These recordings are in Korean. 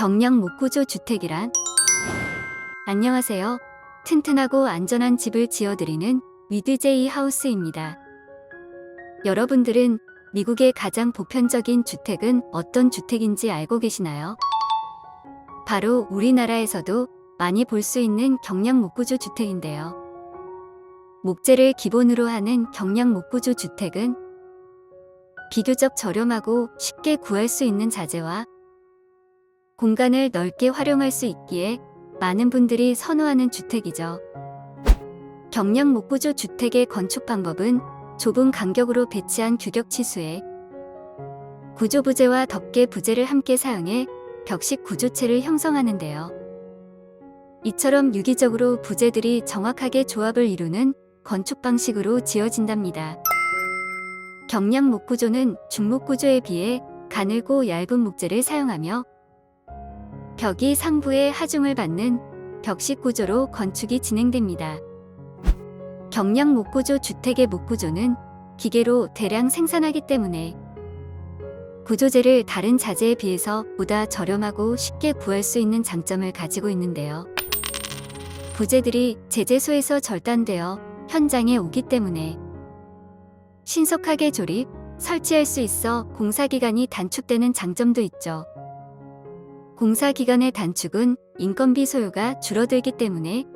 경량 목구조 주택이란? 안녕하세요. 튼튼하고 안전한 집을 지어드리는 위드제이 하우스입니다. 여러분들은 미국의 가장 보편적인 주택은 어떤 주택인지 알고 계시나요? 바로 우리나라에서도 많이 볼 수 있는 경량 목구조 주택인데요. 목재를 기본으로 하는 경량 목구조 주택은 비교적 저렴하고 쉽게 구할 수 있는 자재와 공간을 넓게 활용할 수 있기에 많은 분들이 선호하는 주택이죠. 경량 목구조 주택의 건축 방법은 좁은 간격으로 배치한 규격 치수에 구조 부재와 덮개 부재를 함께 사용해 벽식 구조체를 형성하는데요. 이처럼 유기적으로 부재들이 정확하게 조합을 이루는 건축 방식으로 지어진답니다. 경량 목구조는 중목구조에 비해 가늘고 얇은 목재를 사용하며 벽이 상부에 하중을 받는 벽식 구조로 건축이 진행됩니다. 경량 목구조 주택의 목구조는 기계로 대량 생산하기 때문에 구조재를 다른 자재에 비해서 보다 저렴하고 쉽게 구할 수 있는 장점을 가지고 있는데요. 부재들이 제재소에서 절단되어 현장에 오기 때문에 신속하게 조립, 설치할 수 있어 공사 기간이 단축되는 장점도 있죠. 공사 기간의 단축은 인건비 소요가 줄어들기 때문에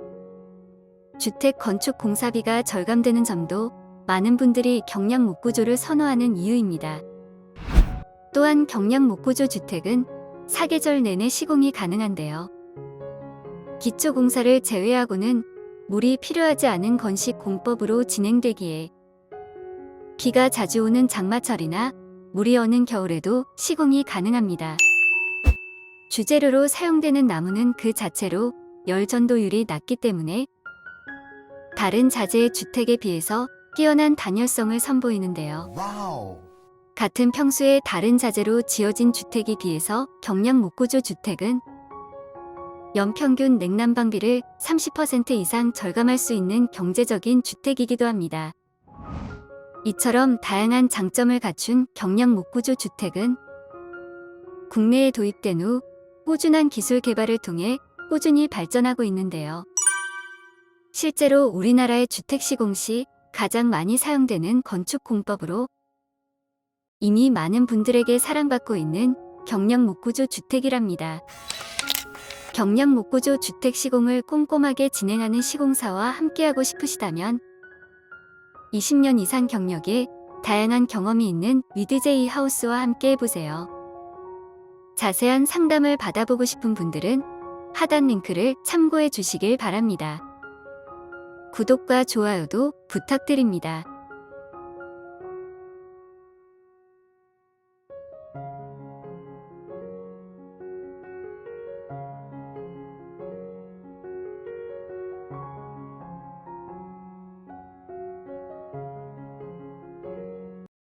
주택 건축 공사비가 절감되는 점도 많은 분들이 경량 목구조를 선호하는 이유입니다. 또한 경량 목구조 주택은 사계절 내내 시공이 가능한데요. 기초 공사를 제외하고는 물이 필요하지 않은 건식 공법으로 진행되기에 비가 자주 오는 장마철이나 물이 어는 겨울에도 시공이 가능합니다. 주재료로 사용되는 나무는 그 자체로 열 전도율이 낮기 때문에 다른 자재의 주택에 비해서 뛰어난 단열성을 선보이는데요. Wow. 같은 평수의 다른 자재로 지어진 주택에 비해서 경량 목구조 주택은 연평균 냉난방비를 30% 이상 절감할 수 있는 경제적인 주택이기도 합니다. 이처럼 다양한 장점을 갖춘 경량 목구조 주택은 국내에 도입된 후 꾸준한 기술 개발을 통해 꾸준히 발전하고 있는데요. 실제로 우리나라의 주택 시공 시 가장 많이 사용되는 건축 공법으로 이미 많은 분들에게 사랑받고 있는 경량 목구조 주택이랍니다. 경량 목구조 주택 시공을 꼼꼼하게 진행하는 시공사와 함께하고 싶으시다면 20년 이상 경력에 다양한 경험이 있는 위드제이 하우스와 함께 해보세요. 자세한 상담을 받아보고 싶은 분들은 하단 링크를 참고해 주시길 바랍니다. 구독과 좋아요도 부탁드립니다.